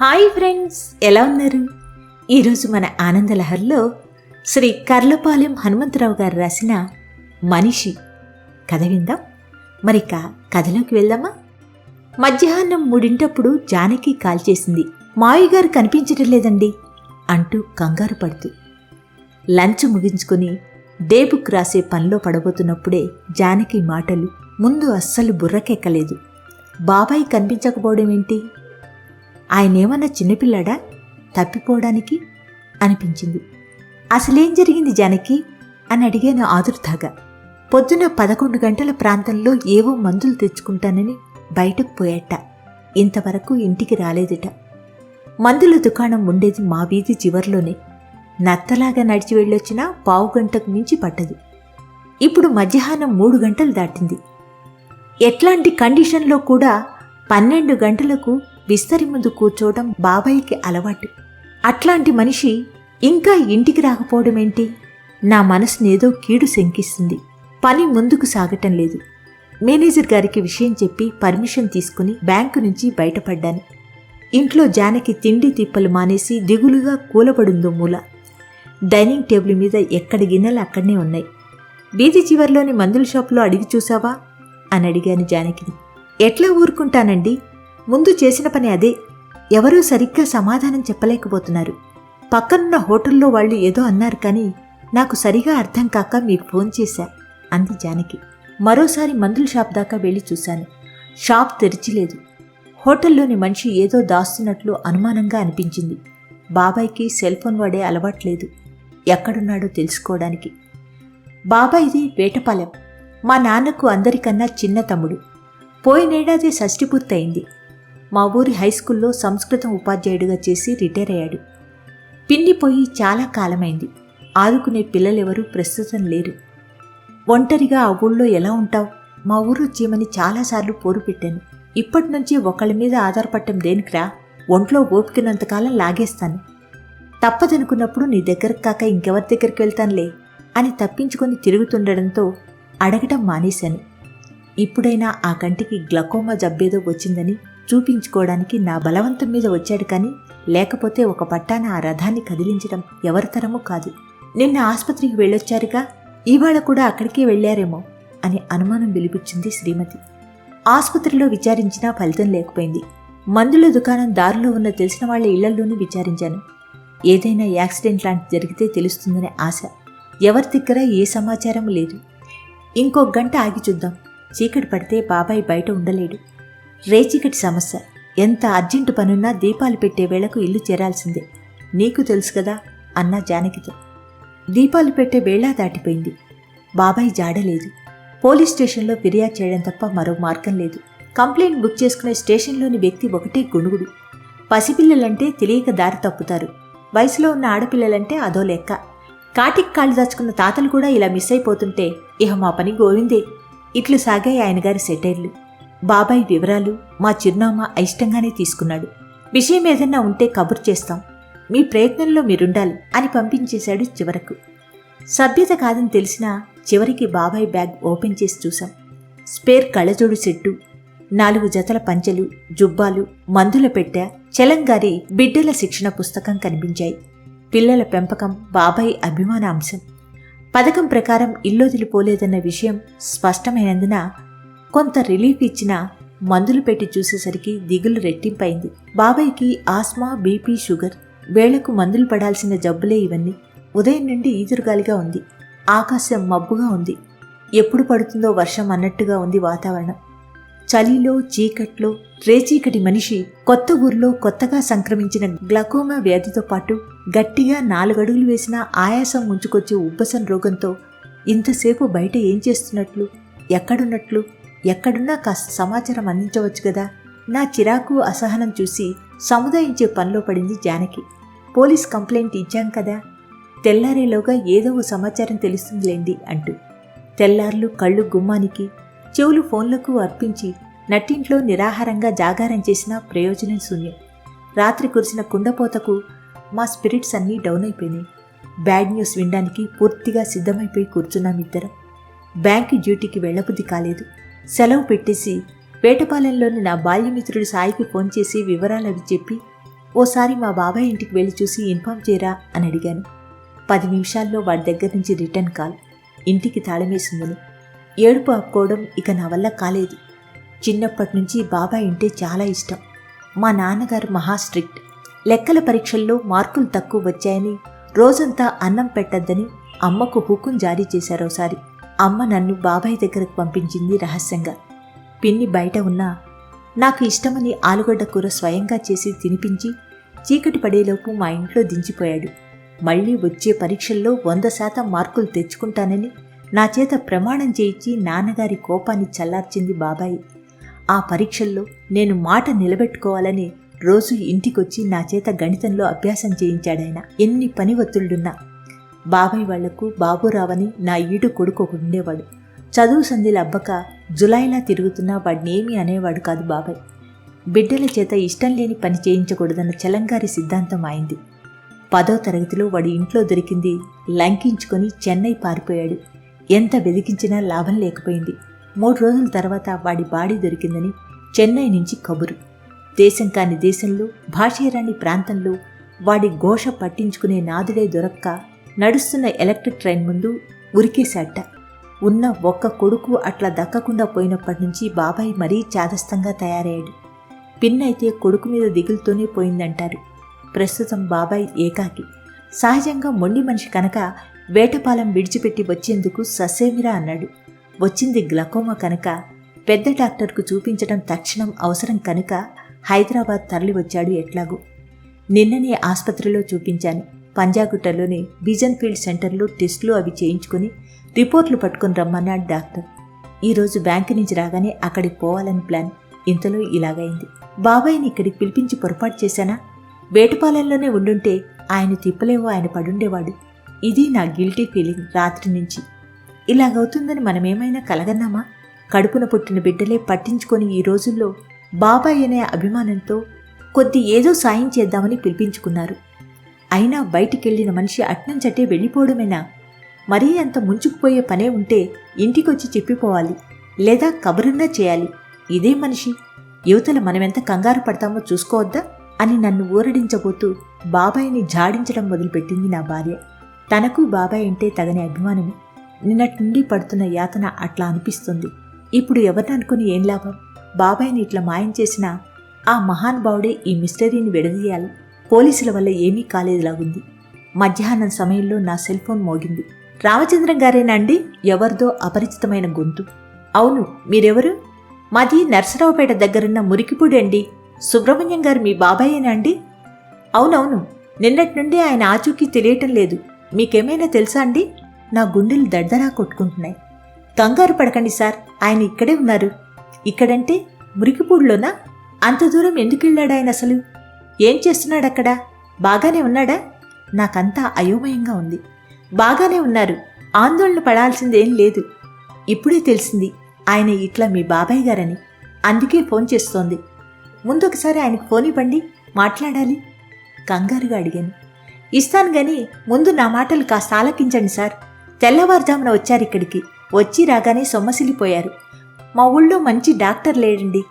Hi friends ఎలా ఉన్నారు? ఈరోజు మన ఆనందలహర్లో శ్రీ కర్లపాలెం హనుమంతరావు గారు రాసిన మనిషి కథ విందాం. మరిక కథలోకి వెళ్దామా? మధ్యాహ్నం మూడింటప్పుడు జానకి కాల్ చేసింది. మావి గారు కనిపించటం లేదండి అంటూ కంగారు పడుతూ. లంచ్ ముగించుకొని డేబుక్ రాసే పనిలో పడబోతున్నప్పుడే జానకి మాటలు ముందు అస్సలు బుర్రకెక్కలేదు. బాబాయ్ కనిపించకపోవడం ఏంటి? ఆయనేమన్నా చిన్నపిల్లాడా? తప్పిపోవడానికి? అనిపించింది. అసలేం జరిగింది జానకి? అని అడిగాను ఆదుర్దాగా పొద్దున పదకొండు గంటల ప్రాంతంలో ఏవో మందులు తెచ్చుకుంటానని బయటకు పోయాట. ఇంతవరకు ఇంటికి రాలేదట. మందుల దుకాణం ఉండేది మా వీధి చివర్లోనే. నత్తలాగా నడిచి వెళ్ళొచ్చినా పావు గంటకు మించి పట్టదు. ఇప్పుడు మధ్యాహ్నం మూడు గంటలు దాటింది. ఎట్లాంటి కండిషన్లో కూడా పన్నెండు గంటలకు విస్తరి ముందు కూర్చోవడం బాబాయికి అలవాటు. అట్లాంటి మనిషి ఇంకా ఇంటికి రాకపోవడమేంటి? నా మనసునేదో కీడు శంకిస్తుంది. పని ముందుకు సాగటం లేదు. మేనేజర్ గారికి విషయం చెప్పి పర్మిషన్ తీసుకుని బ్యాంకు నుంచి బయటపడ్డాను. ఇంట్లో జానకి తిండి తిప్పలు మానేసి దిగులుగా కూలబడుందో మూల. డైనింగ్ టేబుల్ మీద ఎక్కడి గిన్నెలు అక్కడనే ఉన్నాయి. వీధి చివర్లోని మందుల షాపులో అడిగి చూసావా? అని అడిగాను జానకిని. ఎట్లా ఊరుకుంటానండి? ముందు చేసిన పని అదే. ఎవరూ సరిగ్గా సమాధానం చెప్పలేకపోతున్నారు. పక్కనున్న హోటల్లో వాళ్ళు ఏదో అన్నారు కానీ నాకు సరిగా అర్థం కాక మీకు ఫోన్ చేశా అంది జానకి. మరోసారి మందుల షాప్ దాకా వెళ్ళి చూశాను. షాప్ తెరిచిలేదు. హోటల్లోని మనిషి ఏదో దాస్తున్నట్లు అనుమానంగా అనిపించింది. బాబాయ్కి సెల్ ఫోన్ వాడే అలవాట్లేదు ఎక్కడున్నాడో తెలుసుకోవడానికి. బాబాయిది వేటపాలెం. మా నాన్నకు అందరికన్నా చిన్న తమ్ముడు. పోయినేడాది షష్టి పూర్తయింది. మా ఊరి హై స్కూల్లో సంస్కృతం ఉపాధ్యాయుడిగా చేసి రిటైర్ అయ్యాడు. పిన్నిపోయి చాలా కాలమైంది. ఆదుకునే పిల్లలెవరూ ప్రస్తుతం లేరు. ఒంటరిగా ఆ ఊళ్ళో ఎలా ఉంటావు? మా ఊరు వచ్చేయమని చాలాసార్లు పోరు పెట్టాను. ఇప్పటి నుంచి ఒకళ్ళ మీద ఆధారపడటం దేనికిరా? ఒంట్లో ఓపికనంతకాలం లాగేస్తాను. తప్పదనుకున్నప్పుడు నీ దగ్గరకు కాక ఇంకెవరి దగ్గరికి వెళ్తానులే అని తప్పించుకొని తిరుగుతుండడంతో అడగటం మానేశాను. ఇప్పుడైనా ఆ కంటికి గ్లకోమా జబ్బేదో వచ్చిందని చూపించుకోవడానికి నా బలవంతం మీద వచ్చాడు కానీ లేకపోతే ఒక పట్టాన ఆ రథాన్ని కదిలించడం ఎవరితరమూ కాదు. నిన్న ఆసుపత్రికి వెళ్ళొచ్చారుగా ఇవాళ కూడా అక్కడికే వెళ్ళారేమో అని అనుమానం వెలిపించింది శ్రీమతి. ఆసుపత్రిలో విచారించినా ఫలితం లేకపోయింది. మందుల దుకాణం దారిలో ఉన్న తెలిసిన వాళ్ళ ఇళ్ళలోనూ విచారించాను. ఏదైనా యాక్సిడెంట్ లాంటి జరిగితే తెలుస్తుందనే ఆశ. ఎవరి దగ్గర ఏ సమాచారం లేదు. ఇంకో గంట ఆగి చూద్దాం. చీకటి పడితే బాబాయ్ బయట ఉండలేడు. రేచికటి సమస్య. ఎంత అర్జెంటు పనున్నా దీపాలు పెట్టే వేళకు ఇల్లు చేరాల్సిందే. నీకు తెలుసు కదా అన్న జానకితో. దీపాలు పెట్టే వేళ దాటిపోయింది. బాబాయ్ జాడలేదు పోలీస్ స్టేషన్లో ఫిర్యాదు చేయడం తప్ప మరో మార్గం లేదు. కంప్లైంట్ బుక్ చేసుకునే స్టేషన్లోని వ్యక్తి ఒకటే గుణుగుడు పసిపిల్లలంటే తెలియక దారి తప్పుతారు. వయసులో ఉన్న ఆడపిల్లలంటే అదో లెక్క. కాటికి కాళ్ళు దాచుకున్న తాతలు కూడా ఇలా మిస్ అయిపోతుంటే ఇహ మా పని గోవిందే. ఇట్లు సాగాయి ఆయన గారి సెటైర్లు. బాబాయ్ వివరాలు మా చిరునామా అయిష్టంగానే తీసుకున్నాడు. విషయం ఏదన్నా ఉంటే కబుర్ చేస్తాం. మీ ప్రయత్నంలో మీరుండాలి అని పంపించేశాడు చివరకు. సభ్యత కాదని తెలిసినా చివరికి బాబాయ్ బ్యాగ్ ఓపెన్ చేసి చూశాం. స్పేర్ కళ్ళజోడు సెట్టు నాలుగు జతల పంచెలు జుబ్బాలు మందుల పెట్టె చలంగారి బిడ్డల శిక్షణ పుస్తకం కనిపించాయి. పిల్లల పెంపకం బాబాయ్ అభిమాన అంశం పథకం ప్రకారం ఇల్లొదిలిపోలేదన్న విషయం స్పష్టమైనందున కొంత రిలీఫ్ ఇచ్చిన మందులు పెట్టి చూసేసరికి దిగులు రెట్టింపైంది. బాబాయ్కి ఆస్మా బీపీ షుగర్ వేళకు మందులు పడాల్సిన జబ్బులే ఇవన్నీ. ఉదయం నుండి ఈదురుగాలిగా ఉంది. ఆకాశం మబ్బుగా ఉంది. ఎప్పుడు పడుతుందో వర్షం అన్నట్టుగా ఉంది వాతావరణం. చలిలో చీకట్లో రేచీకటి మనిషి కొత్త ఊర్లో కొత్తగా సంక్రమించిన గ్లకోమా వ్యాధితో పాటు గట్టిగా నాలుగడుగులు వేసిన ఆయాసం ముంచుకొచ్చే ఉబ్బసం రోగంతో ఇంతసేపు బయట ఏం చేస్తున్నట్లు ఎక్కడున్నట్లు ఎక్కడున్నా కాస్త సమాచారం అందించవచ్చు కదా? నా చిరాకు అసహనం చూసి సముదాయించే పనిలో పడింది జానకి. పోలీస్ కంప్లైంట్ ఇచ్చాం కదా? తెల్లారేలోగా ఏదో ఓ సమాచారం తెలుస్తుందిలేండి అంటూ. తెల్లార్లు కళ్ళు గుమ్మానికి చెవులు ఫోన్లకు అర్పించి నట్టింట్లో నిరాహారంగా జాగారం చేసిన ప్రయోజనం శూన్యం. రాత్రి కురిసిన కుండపోతకు మా స్పిరిట్స్ అన్నీ డౌన్ అయిపోయినాయి. బ్యాడ్ న్యూస్ వినడానికి పూర్తిగా సిద్ధమైపోయి కూర్చున్నాం ఇద్దరం. బ్యాంకు డ్యూటీకి వెళ్ళబుద్ధి కాలేదు. సెలవు పెట్టేసి వేటపాలెంలోని నా బాల్యమిత్రుడు సాయికి ఫోన్ చేసి వివరాలు అవి చెప్పి ఓసారి మా బాబాయ్ ఇంటికి వెళ్ళి చూసి ఇన్ఫామ్ చేయరా? అని అడిగాను. పది నిమిషాల్లో వాడి దగ్గర నుంచి రిటర్న్ కాల్ ఇంటికి తాళమేసిందని. ఏడుపు ఆపుకోవడం ఇక నా వల్ల కాలేదు. చిన్నప్పటి నుంచి బాబాయ్ అంటే చాలా ఇష్టం. మా నాన్నగారు మహా స్ట్రిక్ట్. లెక్కల పరీక్షల్లో మార్కులు తక్కువ వచ్చాయని రోజంతా అన్నం పెట్టద్దని అమ్మకు హుకుం జారీ చేశారు ఒకసారి అమ్మ నన్ను బాబాయ్ దగ్గరకు పంపించింది రహస్యంగా. పిన్ని బయట ఉన్నా నాకు ఇష్టమని ఆలుగడ్డ కూర స్వయంగా చేసి తినిపించి చీకటి పడేలోపు మా ఇంట్లో దించిపోయాడు. మళ్ళీ వచ్చే పరీక్షల్లో వంద శాతం మార్కులు తెచ్చుకుంటానని నా చేత ప్రమాణం చేయించి నాన్నగారి కోపాన్ని చల్లార్చింది బాబాయి. ఆ పరీక్షల్లో నేను మాట నిలబెట్టుకోవాలని రోజు ఇంటికొచ్చి నా చేత గణితంలో అభ్యాసం చేయించాడాయన. ఎన్ని పని ఒత్తిళ్ళున్నా బాబాయ్ వాళ్ళకు బాబురావని నా ఈడు కొడుకు ఒకడు ఉండేవాడు. చదువు సంధిలు అబ్బక జులైలా తిరుగుతున్నా వాడినేమి అనేవాడు కాదు బాబాయ్. బిడ్డల చేత ఇష్టం లేని పని చేయించకూడదన్న చలంగారి సిద్ధాంతం అయింది పదో తరగతిలో వాడి ఇంట్లో దొరికింది లంకించుకొని చెన్నై పారిపోయాడు. ఎంత వెదికించినా లాభం లేకపోయింది. మూడు రోజుల తర్వాత వాడి బాడీ దొరికిందని చెన్నై నుంచి కబురు. దేశం కాని దేశంలో భాషీరాని ప్రాంతంలో వాడి ఘోష పట్టించుకునే నాదుడే దొరక్క నడుస్తున్న ఎలక్ట్రిక్ ట్రైన్ ముందు ఉరికేశాట ఉన్న ఒక్క కొడుకు అట్లా దక్కకుండా పోయినప్పటి నుంచి బాబాయ్ మరీ చాదస్తంగా తయారయ్యాడు. పిన్నైతే కొడుకు మీద దిగులుతోనే పోయిందంటారు. ప్రస్తుతం బాబాయ్ ఏకాకి. సహజంగా మొండి మనిషి కనుక వేటపాలెం విడిచిపెట్టి వచ్చేందుకు ససేమిరా అన్నాడు. వచ్చింది గ్లకోమా కనుక. పెద్ద డాక్టర్కు చూపించడం తక్షణం అవసరం కనుక హైదరాబాద్ తరలి వచ్చాడు ఎట్లాగూ. నిన్ననే ఆసుపత్రిలో చూపించాను. పంజాగుట్టలోని బిజన్ ఫీల్డ్ సెంటర్లో టెస్టులు అవి చేయించుకుని రిపోర్ట్లు పట్టుకుని రమ్మన్నాడు డాక్టర్. ఈరోజు బ్యాంకు నుంచి రాగానే అక్కడికి పోవాలని ప్లాన్ ఇంతలో ఇలాగైంది. బాబాయ్ని ఇక్కడికి పిలిపించి పొరపాటు చేశానా? వేటపాలెంలోనే ఉండుంటే ఆయన తిప్పలేవో ఆయన పడుండేవాడు. ఇది నా గిల్టీ ఫీలింగ్ రాత్రి నుంచి. ఇలాగవుతుందని మనమేమైనా కలగన్నామా? కడుపున పుట్టిన బిడ్డలే పట్టించుకొని ఈ రోజుల్లో బాబాయ్ అనే అభిమానంతో కొద్ది ఏదో సాయం చేద్దామని పిలిపించుకున్నారు. అయినా బయటికెళ్ళిన మనిషి అట్నంచటే వెళ్ళిపోవడమేనా? మరీ అంత ముంచుకుపోయే పనే ఉంటే ఇంటికొచ్చి చెప్పిపోవాలి లేదా కబురున్నా చేయాలి. ఇదే మనిషి. యువతల మనమెంత కంగారు పడతామో చూసుకోవద్దా? అని నన్ను ఊరడించబోతూ బాబాయిని జాడించడం మొదలుపెట్టింది నా భార్య. తనకు బాబాయ్ అంటే తగని అభిమానమే. నిన్నటి నుండి పడుతున్న యాతన అట్లా అనిపిస్తుంది. ఇప్పుడు ఎవరిని అనుకుని ఏం లాభం? బాబాయ్ని ఇట్లా మాయం చేసినా ఆ మహానుభావుడే ఈ మిస్టరీని విడదీయాలి. పోలీసుల వల్ల ఏమీ కాలేదులాగుంది. మధ్యాహ్నం సమయంలో నా సెల్ ఫోన్ మోగింది. రామచంద్రం గారేనా అండి? ఎవరిదో అపరిచితమైన గొంతు. అవును మీరెవరు? మాది నర్సరావుపేట దగ్గరున్న మురికిపూడి అండి. సుబ్రహ్మణ్యం గారు మీ బాబాయేనా అండి? అవునవును నిన్నటి నుండి ఆయన ఆచూకీ తెలియటం లేదు. మీకేమైనా తెలుసా అండి? నా గుండెలు దడ్దరా కొట్టుకుంటున్నాయి. కంగారు పడకండి సార్ ఆయన ఇక్కడే ఉన్నారు. ఇక్కడంటే మురికిపూడిలోనా? అంత దూరం ఎందుకు వెళ్ళాడు ఆయన అసలు? ఏం చేస్తున్నాడు అక్కడ బాగానే ఉన్నాడా? నాకంతా అయోమయంగా ఉంది. బాగానే ఉన్నారు. ఆందోళన పడాల్సిందేం లేదు. ఇప్పుడే తెలిసింది ఆయన ఇట్లా మీ బాబాయ్ గారని. అందుకే ఫోన్ చేస్తోంది. ముందొకసారి ఆయనకు ఫోన్ ఇవ్వండి మాట్లాడాలి. కంగారుగా అడిగాను. ఇస్తాను గాని ముందు నా మాటలు కాస్త ఆలకించండి సార్. తెల్లవారుజామున వచ్చారు ఇక్కడికి. వచ్చి రాగానే సొమ్మసిలిపోయారు మా ఊళ్ళో మంచి డాక్టర్ లేడండి.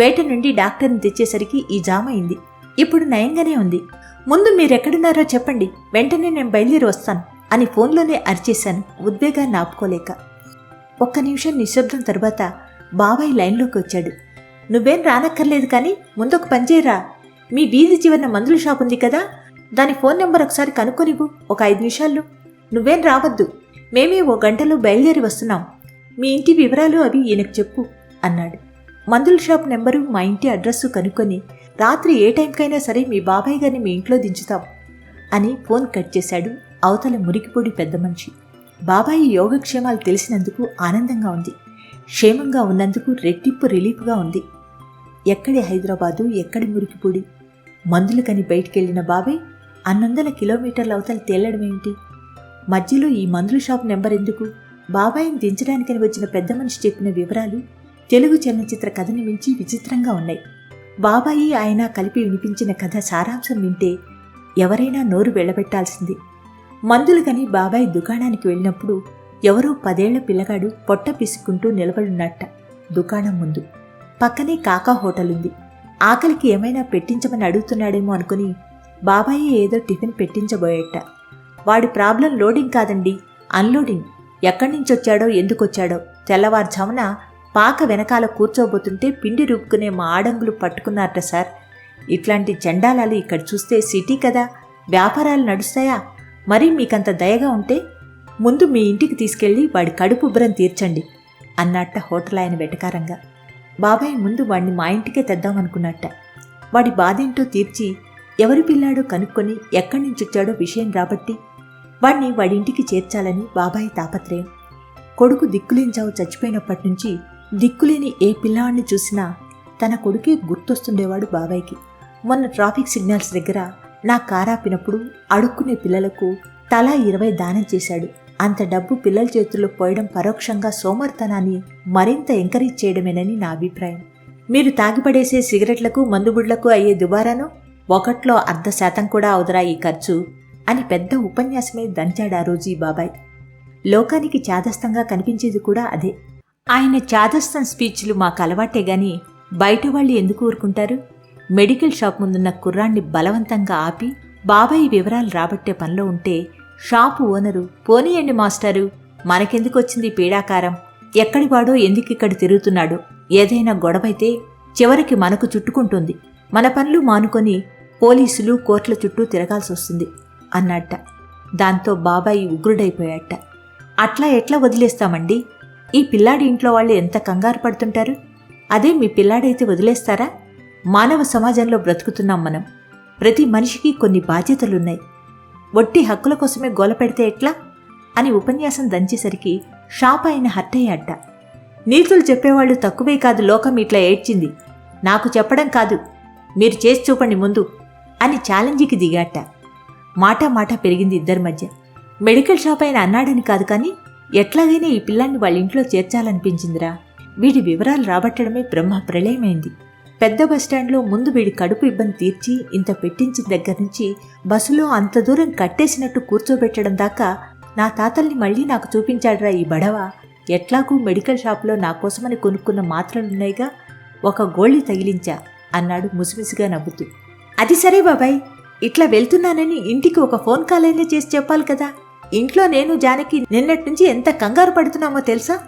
పేట నుండి డాక్టర్ని తెచ్చేసరికి ఈ జామ అయింది. ఇప్పుడు నయంగానే ఉంది. ముందు మీరెక్కడున్నారో చెప్పండి. వెంటనే నేను బయలుదేరి వస్తాను అని ఫోన్లోనే అరిచేశాను. ఉద్వేగాన్ని ఆపుకోలేక ఒక్క నిమిషం నిశ్శబ్దం తర్వాత బాబాయ్ లైన్లోకి వచ్చాడు. నువ్వేం రానక్కర్లేదు కానీ ముందొక పనిచేయరా మీ వీధి చివరిన మందుల షాప్ ఉంది కదా? దాని ఫోన్ నెంబర్ ఒకసారి కనుక్కొనివ్వు. ఒక ఐదు నిమిషాల్లో. నువ్వేం రావద్దు. మేమే ఓ గంటలో బయలుదేరి వస్తున్నాం. మీ ఇంటి వివరాలు అవి ఈయనకు చెప్పు అన్నాడు. మందుల షాప్ నెంబరు మా ఇంటి అడ్రస్సు కనుక్కొని రాత్రి ఏ టైంకైనా సరే మీ బాబాయ్ గారిని మీ ఇంట్లో దించుతాం అని ఫోన్ కట్ చేశాడు అవతల మురికిపొడి పెద్ద మనిషి. బాబాయి యోగక్షేమాలు తెలిసినందుకు ఆనందంగా ఉంది. క్షేమంగా ఉన్నందుకు రెట్టింపు రిలీఫ్గా ఉంది. ఎక్కడి హైదరాబాదు ఎక్కడి మురికిపొడి? మందులకని బయటికెళ్ళిన బాబాయ్ అన్నొందల కిలోమీటర్ల అవతల తేలడమేమిటి మధ్యలో ఈ మందుల షాప్ నెంబర్ ఎందుకు? బాబాయిని దించడానికని వచ్చిన పెద్ద మనిషి చెప్పిన వివరాలు తెలుగు చలనచిత్ర కథని మించి విచిత్రంగా ఉన్నాయి. బాబాయి ఆయన కలిపి వినిపించిన కథ సారాంశం వింటే ఎవరైనా నోరు వెళ్ళబెట్టాల్సింది. మందులుగని బాబాయ్ దుకాణానికి వెళ్ళినప్పుడు ఎవరో పదేళ్ళ పిల్లగాడు పొట్ట పిసుకుంటూ నిలబడున్నట్ట దుకాణం ముందు. పక్కనే కాకా హోటల్ ఉంది ఆకలికి ఏమైనా పెట్టించమని అడుగుతున్నాడేమో అనుకుని బాబాయి ఏదో టిఫిన్ పెట్టించబోయేట. వాడి ప్రాబ్లం లోడింగ్ కాదండి అన్లోడింగ్. ఎక్కడి నుంచి వచ్చాడో ఎందుకొచ్చాడో తెల్లవారుజామున పాక వెనకాల కూర్చోబోతుంటే పిండి రూపుకునే మా ఆడంగులు పట్టుకున్నారట సార్. ఇట్లాంటి జెండాలాలు ఇక్కడ చూస్తే సిటీ కదా. వ్యాపారాలు నడుస్తాయా? మరీ మీకంత దయగా ఉంటే ముందు మీ ఇంటికి తీసుకెళ్ళి వాడి కడుపు ఉబ్బరం తీర్చండి అన్నట్ట హోటల్ ఆయన వెటకారంగా. బాబాయ్ ముందు వాడిని మా ఇంటికే తెద్దామనుకున్నట్ట వాడి బాధేంటో తీర్చి ఎవరి పిల్లాడో కనుక్కొని ఎక్కడి నుంచి వచ్చాడో విషయం రాబట్టి వాడిని వాడింటికి చేర్చాలని బాబాయ్ తాపత్రయం. కొడుకు దిక్కులేంచావు చచ్చిపోయినప్పటి నుంచి దిక్కులేని ఏ పిల్లవాడిని చూసినా తన కొడుకే గుర్తొస్తుండేవాడు బాబాయ్కి. మొన్న ట్రాఫిక్ సిగ్నల్స్ దగ్గర నా కారాపినప్పుడు అడుక్కునే పిల్లలకు తలా ఇరవై దానం చేశాడు. అంత డబ్బు పిల్లల చేతుల్లో పోయడం పరోక్షంగా సోమర్తనాన్ని మరింత ఎంకరేజ్ చేయడమేనని నా అభిప్రాయం. మీరు తాగిపడేసే సిగరెట్లకు మందుబుడ్లకు అయ్యే దుబారాను ఒకట్లో అర్ధ శాతం కూడా అవుదరా ఈ ఖర్చు అని పెద్ద ఉపన్యాసమే దంచాడు ఆ రోజు ఈ బాబాయ్. లోకానికి చాదస్తంగా కనిపించేది కూడా అదే. ఆయన చాదస్తం స్పీచ్లు మాకు అలవాటే గాని బయట వాళ్ళు ఎందుకు ఊరుకుంటారు? మెడికల్ షాప్ ముందున్న కుర్రాన్ని బలవంతంగా ఆపి బాబాయ్ వివరాలు రాబట్టే పనిలో ఉంటే షాపు ఓనరు పోనీయండి మాస్టారు మనకెందుకు వచ్చింది పీడాకారం? ఎక్కడివాడో ఎందుకిక్కడ తిరుగుతున్నాడు? ఏదైనా గొడవైతే చివరికి మనకు చుట్టుకుంటుంది. మన పనులు మానుకొని పోలీసులు కోర్టుల చుట్టూ తిరగాల్సి వస్తుంది అన్నట్ట. దాంతో బాబాయి ఉగ్రుడైపోయాట. అట్లా ఎట్లా వదిలేస్తామండి? ఈ పిల్లాడి ఇంట్లో వాళ్ళు ఎంత కంగారు పడుతుంటారు? అదే మీ పిల్లాడైతే వదిలేస్తారా? మానవ సమాజంలో బ్రతుకుతున్నాం మనం. ప్రతి మనిషికి కొన్ని బాధ్యతలున్నాయి. వట్టి హక్కుల కోసమే గోల పెడితే ఎట్లా? అని ఉపన్యాసం దంచేసరికి షాప్ ఆయన హట్టయ్య అయ్యాట నీతులు చెప్పేవాళ్ళు తక్కువే కాదు లోకం ఇట్లా ఏడ్చింది. నాకు చెప్పడం కాదు మీరు చేసి చూపండి ముందు అని ఛాలెంజ్కి దిగాట మాట మాట పెరిగింది ఇద్దరి మధ్య. మెడికల్ షాప్ ఆయన అన్నాడని కాదు కానీ ఎట్లాగైనా ఈ పిల్లాన్ని వాళ్ళ ఇంట్లో చేర్చాలనిపించిందిరా. వీడి వివరాలు రాబట్టడమే బ్రహ్మ ప్రళయమైంది. పెద్ద బస్టాండ్లో ముందు వీడి కడుపు ఇబ్బంది తీర్చి ఇంత పెట్టించిన దగ్గర నుంచి బస్సులో అంత దూరం కట్టేసినట్టు కూర్చోబెట్టడం దాకా నా తాతల్ని మళ్ళీ నాకు చూపించాడురా ఈ బడవ. ఎట్లాగూ మెడికల్ షాప్లో నా కోసమని కొనుక్కున్న మాత్రలున్నాయిగా ఒక గోళి తగిలించా అన్నాడు ముసిమిసిగా నవ్వుతూ. అది సరే బాబాయ్ ఇట్లా వెళ్తున్నానని ఇంటికి ఒక ఫోన్ కాల్ అయినా చేసి చెప్పాలి కదా. ఇంట్లో నేను జానకి నిన్నటి నుంచి ఎంత కంగారు పడుతున్నామో తెలుసా?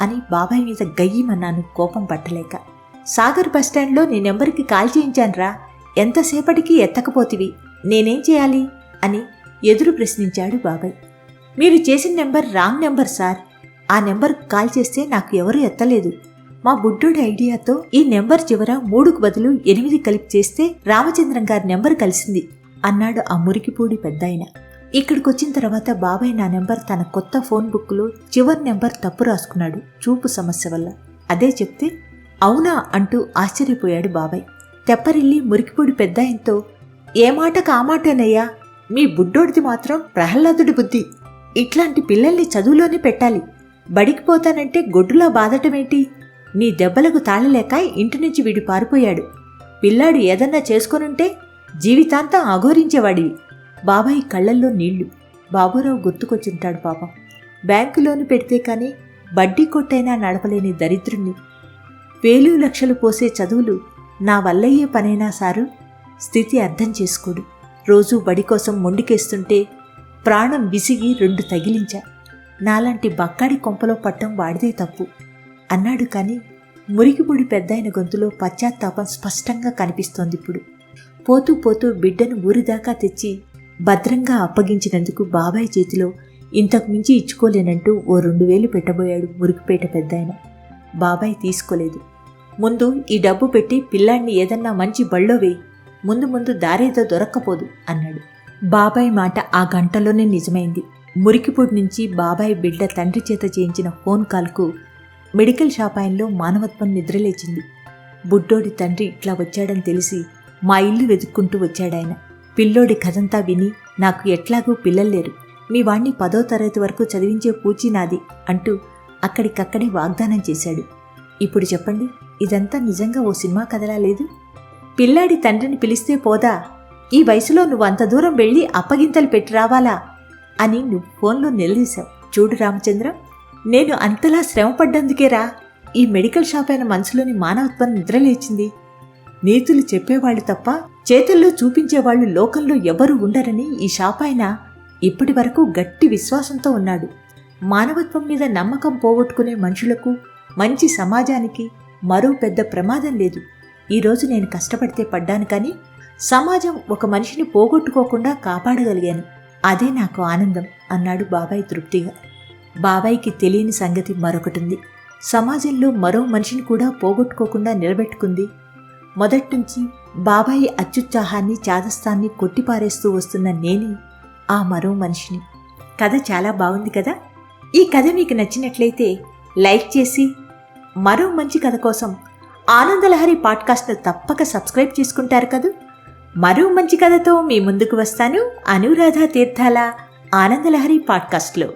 అని బాబాయ్ మీద గయ్యమన్నాను కోపం పట్టలేక. సాగర్ బస్టాండ్లో నీ నెంబర్కి కాల్ చేయించానురా. ఎంతసేపటికి ఎత్తకపోతివి. నేనేం చేయాలి? అని ఎదురు ప్రశ్నించాడు బాబాయ్. మీరు చేసిన నెంబర్ రాంగ్ నెంబర్ సార్. ఆ నెంబర్కి కాల్ చేస్తే నాకు ఎవరూ ఎత్తలేదు. మా బుడ్డోడి ఐడియాతో ఈ నెంబర్ చివర మూడుకు బదులు ఎనిమిది కలిపి చేస్తే రామచంద్రం గారి నెంబర్ కలిసింది అన్నాడు ఆ మురికిపూడి పెద్దాయన. ఇక్కడికి వచ్చిన తర్వాత బాబాయ్ నా నెంబర్ తన కొత్త ఫోన్ బుక్లో చివరి నెంబర్ తప్పు రాసుకున్నాడు చూపు సమస్య వల్ల. అదే చెప్తే అవునా? అంటూ ఆశ్చర్యపోయాడు బాబాయ్. తెప్పరిల్లి మురికిపొడి పెద్దాయంతో ఏ మాటకు ఆ మీ బుడ్డోడిది మాత్రం ప్రహ్లాదుడి బుద్ధి. ఇట్లాంటి పిల్లల్ని చదువులోనే పెట్టాలి. బడికి పోతానంటే గొడ్డులా బాధటమేంటి? నీ దెబ్బలకు తాళలేక ఇంటి నుంచి వీడు పారిపోయాడు. పిల్లాడు ఏదన్నా చేసుకొనుంటే జీవితాంతం అఘోరించేవాడివి బాబాయ్ కళ్ళల్లో నీళ్ళు. బాబురావు గుర్తుకొచ్చింటాడు పాపం. బ్యాంకు లోను పెడితే కానీ బడ్డీ కొట్టైనా నడపలేని దరిద్రుణ్ణి. వేలు లక్షలు పోసే చదువులు నా వల్లయ్యే పనైనా సారు? స్థితి అర్థం చేసుకోడు. రోజూ బడి కోసం మొండికేస్తుంటే ప్రాణం విసిగి రెండు తగిలించా. నాలాంటి బక్కాడి కొంపలో పట్టం వాడిదే తప్పు అన్నాడు కాని మురికిపొడి పెద్దయిన గొంతులో పశ్చాత్తాపం స్పష్టంగా కనిపిస్తోంది ఇప్పుడు పోతూ పోతూ బిడ్డను ఊరిదాకా తెచ్చి భద్రంగా అప్పగించినందుకు బాబాయ్ చేతిలో ఇంతకు మించి ఇచ్చుకోలేనంటూ ఓ రెండు వేలు పెట్టబోయాడు మురికిపేట పెద్దాయన. బాబాయ్ తీసుకోలేదు. ముందు ఈ డబ్బు పెట్టి పిల్లాడిని ఏదన్నా మంచి బళ్ళో వేయి. ముందు ముందు దారేదో దొరక్కపోదు అన్నాడు. బాబాయ్ మాట ఆ గంటలోనే నిజమైంది. మురికిపూడి నుంచి బాబాయ్ బిడ్డ తండ్రి చేత చేయించిన ఫోన్ కాల్కు మెడికల్ షాప్ ఆయనలో మానవత్వం నిద్రలేచింది. బుడ్డోడి తండ్రి ఇట్లా వచ్చాడని తెలిసి మా ఇల్లు వెతుక్కుంటూ వచ్చాడాయన. పిల్లోడి కథంతా విని నాకు ఎట్లాగూ పిల్లల్లేరు. మీ వాణ్ణి పదో తరగతి వరకు చదివించే పూచి నాది అంటూ అక్కడికక్కడే వాగ్దానం చేశాడు. ఇప్పుడు చెప్పండి ఇదంతా నిజంగా ఓ సినిమా కథలా లేదు? పిల్లాడి తండ్రిని పిలిస్తే పోదా? ఈ వయసులో నువ్వు అంత దూరం వెళ్ళి అప్పగింతలు పెట్టి రావాలా? అని నువ్వు ఫోన్లో నిలదీశావు. చూడు రామచంద్రం నేను అంతలా శ్రమపడ్డందుకేరా? ఈ మెడికల్ షాప్ అయిన మనసులోని మానవత్వం నిద్రలేచింది. నీతులు చెప్పేవాళ్ళు తప్ప చేతుల్లో చూపించేవాళ్ళు లోకంలో ఎవరు ఉండరని ఈ షాపాయన ఇప్పటి వరకు గట్టి విశ్వాసంతో ఉన్నాడు. మానవత్వం మీద నమ్మకం పోగొట్టుకునే మనుషులకు మంచి సమాజానికి మరో పెద్ద ప్రమాదం లేదు. ఈరోజు నేను కష్టపడితే పడ్డాను కానీ సమాజం ఒక మనిషిని పోగొట్టుకోకుండా కాపాడగలిగాను. అదే నాకు ఆనందం అన్నాడు బాబాయ్ తృప్తిగా. బాబాయ్కి తెలియని సంగతి మరొకటుంది. సమాజంలో మరో మనిషిని కూడా పోగొట్టుకోకుండా నిలబెట్టుకుంది మొదట్నుంచి బాబాయి అత్యుత్సాహాన్ని చాదస్తాన్ని కొట్టిపారేస్తూ వస్తున్న నేనే ఆ మరో మనిషిని. కథ చాలా బాగుంది కదా? ఈ కథ మీకు నచ్చినట్లయితే లైక్ చేసి మరో మంచి కథ కోసం ఆనందలహరి పాడ్కాస్ట్ను తప్పక సబ్స్క్రైబ్ చేసుకుంటారు కదూ? మరో మంచి కథతో మీ ముందుకు వస్తాను. అనురాధ తీర్థాల ఆనందలహరి పాడ్కాస్ట్లో.